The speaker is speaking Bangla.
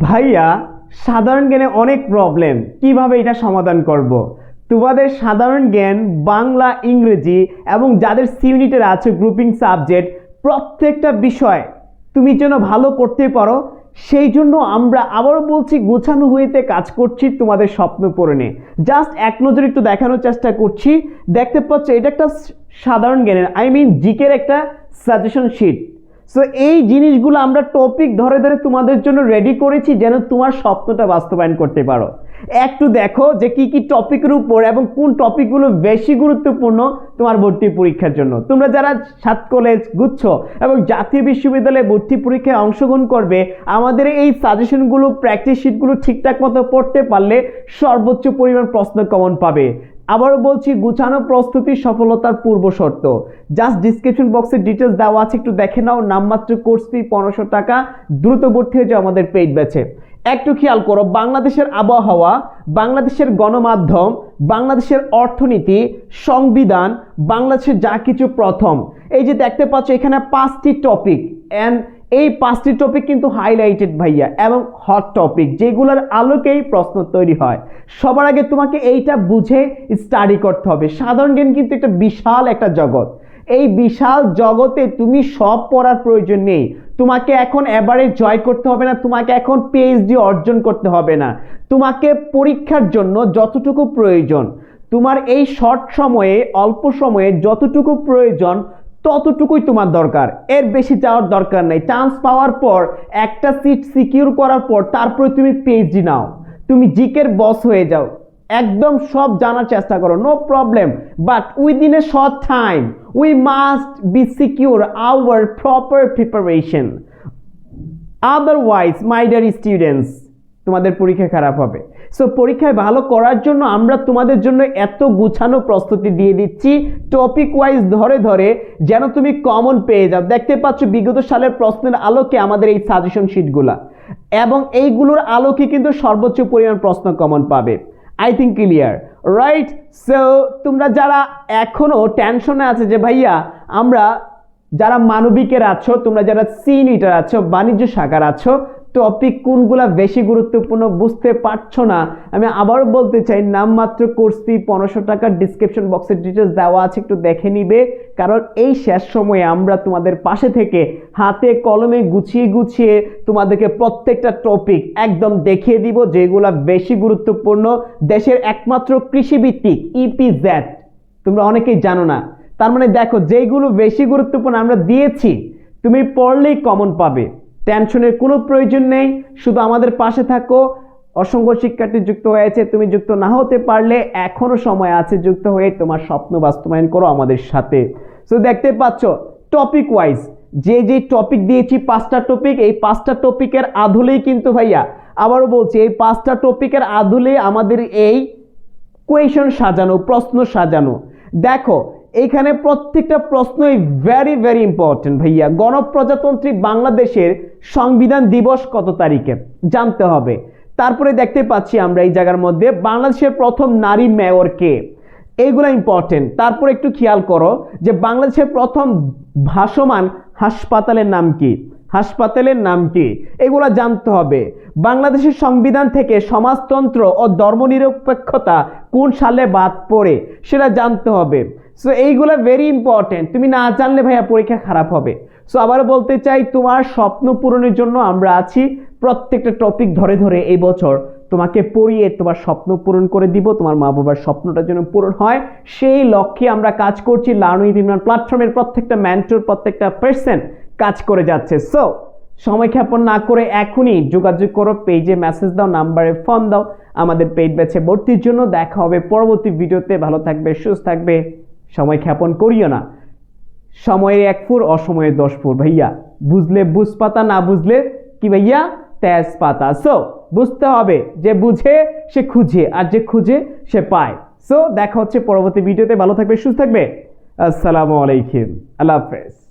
ভাইয়া, সাধারণ জ্ঞানে অনেক প্রবলেম কীভাবে এটা সমাধান করব। তোমাদের সাধারণ জ্ঞান, বাংলা, ইংরেজি এবং যাদের সি ইউনিটের আছে গ্রুপিং সাবজেক্ট প্রত্যেকটা বিষয় তুমি যেন ভালো করতে পারো, সেই জন্য আমরা আবারও বলছি, গোছানো হইতে কাজ করছি তোমাদের স্বপ্ন পূরণে। জাস্ট এক নজরে একটু দেখানোর চেষ্টা করছি। দেখতে পাচ্ছ, এটা একটা সাধারণ জ্ঞানের আই মিন জিকের একটা সাজেশন শিট সো এই জিনিসগুলো আমরা টপিক ধরে ধরে তোমাদের জন্য রেডি করেছি যেন তোমার স্বপ্নটা বাস্তবায়ন করতে পারো। একটু দেখো যে কি কি টপিকের উপর এবং কোন টপিকগুলো বেশি গুরুত্বপূর্ণ তোমার ভর্তি পরীক্ষার জন্য। তোমরা যারা সাত কলেজ গুচ্ছ এবং জাতীয় বিশ্ববিদ্যালয়ে ভর্তি পরীক্ষায় অংশগ্রহণ করবে, আমাদের এই সাজেশনগুলো প্র্যাকটিস শিটগুলো ঠিকঠাক মতো পড়তে পারলে সর্বোচ্চ পরিমাণ প্রশ্ন কমন পাবে। আবারও বলছি, গুছানো প্রস্তুতি সফলতার পূর্ব শর্ত। জাস্ট ডিসক্রিপশন বক্সে ডিটেলস দেওয়া আছে, একটু দেখে নাও। নামমাত্র কোর্স ফি পনেরোশো টাকা, দ্রুত ভর্তি হয়ে যাও আমাদের পেইড ব্যাচে একটু খেয়াল করো, বাংলাদেশের আবহাওয়া, বাংলাদেশের গণমাধ্যম, বাংলাদেশের অর্থনীতি, সংবিধান, বাংলাদেশের যা কিছু প্রথম। এই যে দেখতে পাচ্ছ, এখানে পাঁচটি টপিক অ্যান্ড এই পাঁচটি টপিক কিন্তু হাইলাইটেড ভাইয়া এবং হট টপিক যেগুলোর আলোকেই প্রশ্ন তৈরি হয়। সবার আগে তোমাকে এইটা বুঝে স্টাডি করতে হবে। সাধারণ জ্ঞান কিন্তু একটা বিশাল একটা জগৎ। এই বিশাল জগতে তুমি সব পড়ার প্রয়োজন নেই। তোমাকে এখন এবারে জয় করতে হবে না, তোমাকে এখন পিএইচডি অর্জন করতে হবে না। তোমাকে পরীক্ষার জন্য যতটুকু প্রয়োজন, তোমার এই শর্ট সময়ে, অল্প সময়ে যতটুকু প্রয়োজন ততটুকুই তোমার দরকার। এর বেশি যাওয়ার দরকার নেই। চান্স পাওয়ার পর, একটা সিট সিকিউর করার পর, তারপরে তুমি পিএইচডি নাও। তুমি জিকের বস হয়ে যাও। একদম সব জানার চেষ্টা করো no problem but within a short time we must be secure our proper preparation otherwise my dear students তোমাদের পরীক্ষা খারাপ হবে। সো পরীক্ষায় ভালো করার জন্য আমরা তোমাদের জন্য এত গুছানো প্রস্তুতি দিয়ে দিচ্ছি। টপিক ওয়াইজ ধরে ধরে যেন তুমি কমন পেয়ে যাও। দেখতে পাচ্ছ বিগত সালের প্রশ্নের আলোকে আমাদের এই সাজেশন শিটগুলা এবং এইগুলোর আলোকে কিন্তু সর্বোচ্চ পরিমাণ প্রশ্ন কমন পাবে। I think clear right so তোমরা যারা এখনও টেনশনে আছে যে, ভাইয়া, আমরা যারা মানবিকের আছো, তোমরা যারা সি ইউনিটার আছো, বাণিজ্য শাখার আছো টপিক কোনগুলা বেশি গুরুত্বপূর্ণ বুঝতে পারছ না, আমি আবারও বলতে চাই, নামমাত্র কোর্স ফি পনেরোশো টাকার ডিসক্রিপশন বক্সের ডিটেলস দেওয়া আছে, একটু দেখে নিবে। কারণ এই শেষ সময়ে আমরা তোমাদের পাশে থেকে হাতে কলমে গুছিয়ে গুছিয়ে তোমাদেরকে প্রত্যেকটা টপিক একদম দেখিয়ে দিব, যেগুলা বেশি গুরুত্বপূর্ণ দেশের একমাত্র কৃষিভিত্তিক ইপিজ্যাট তোমরা অনেকেই জানো না। তার মানে দেখো, যেইগুলো বেশি গুরুত্বপূর্ণ আমরা দিয়েছি, তুমি পড়লেই কমন পাবে। টেনশনের কোনো প্রয়োজন নেই। শুধু আমাদের পাশে থাকো। অসংখ্য শিক্ষার্থী যুক্ত হয়েছে তুমি যুক্ত না হতে পারলে এখনও সময় আছে যুক্ত হয়ে তোমার স্বপ্ন বাস্তবায়ন করো আমাদের সাথে। সো দেখতে পাচ্ছ টপিক ওয়াইজ যে যে টপিক দিয়েছি, পাঁচটা টপিক এই পাঁচটা টপিকের আধুলেই কিন্তু ভাইয়া, আবারও বলছি, এই পাঁচটা টপিকের আধুলে আমাদের এই কোয়েশন সাজানো, প্রশ্ন সাজানো। দেখো এইখানে প্রত্যেকটা প্রশ্নই ভেরি ভেরি ইম্পর্টেন্ট ভাইয়া। গণপ্রজাতন্ত্রী বাংলাদেশের সংবিধান দিবস কত তারিখে? জানতে হবে। তারপরে দেখতে পাচ্ছি আমরা এই জায়গার মধ্যে বাংলাদেশের প্রথম নারী মেয়র কে? এইগুলো ইম্পর্টেন্ট তারপর একটু খেয়াল করো যে বাংলাদেশের প্রথম ভাসমান হাসপাতালের নাম কি? হাসপাতালের নাম কি? এগুলো জানতে হবে। বাংলাদেশের সংবিধান থেকে সমাজতন্ত্র ও ধর্মনিরপেক্ষতা কোন সালে বাদ পড়ে সেটা জানতে হবে। সো এইগুলো ভেরি ইম্পর্টেন্ট তুমি না জানলে ভাইয়া পরীক্ষা খারাপ হবে। সো আবার বলতে চাই, তোমার স্বপ্ন পূরণের জন্য আমরা আছি প্রত্যেকটা টপিক ধরে ধরে এই বছর। তোমাকে পড়িয়ে তোমার স্বপ্ন পূরণ করে দিব, তোমার মা বাবার স্বপ্নটা যেন পূরণ হয়। সেই লক্ষ্যে আমরা কাজ করছি, লার্নিং ইমরান প্ল্যাটফর্মের প্রত্যেকটা ম্যান্টোর প্রত্যেকটা পার্সেন্ট কাজ করে যাচ্ছে। সো সময় ক্ষেপণ না করে এখনই যোগাযোগ করো পেজে মেসেজ দাও নাম্বারে ফোন দাও, আমাদের পেজ ব্যাচে ভর্তির জন্য দেখা হবে পরবর্তী ভিডিওতে ভালো থাকবে, সুস্থ থাকবে, সময় ক্ষেপণ করিও না। সময়ের এক ফুর, অসময়ের দশ ফুর। ভাইয়া, বুঝলে বুঝ পাতা না বুঝলে কি ভাইয়া? তেজ পাতা সো বুঝতে হবে যে বুঝে, সে খুঁজে আর যে খুঁজে, সে পায়। সো দেখা হচ্ছে পরবর্তী ভিডিওতে। ভালো থাকবে সুস্থ থাকবে আসসালামু আলাইকুম। আল্লাহ হাফেজ।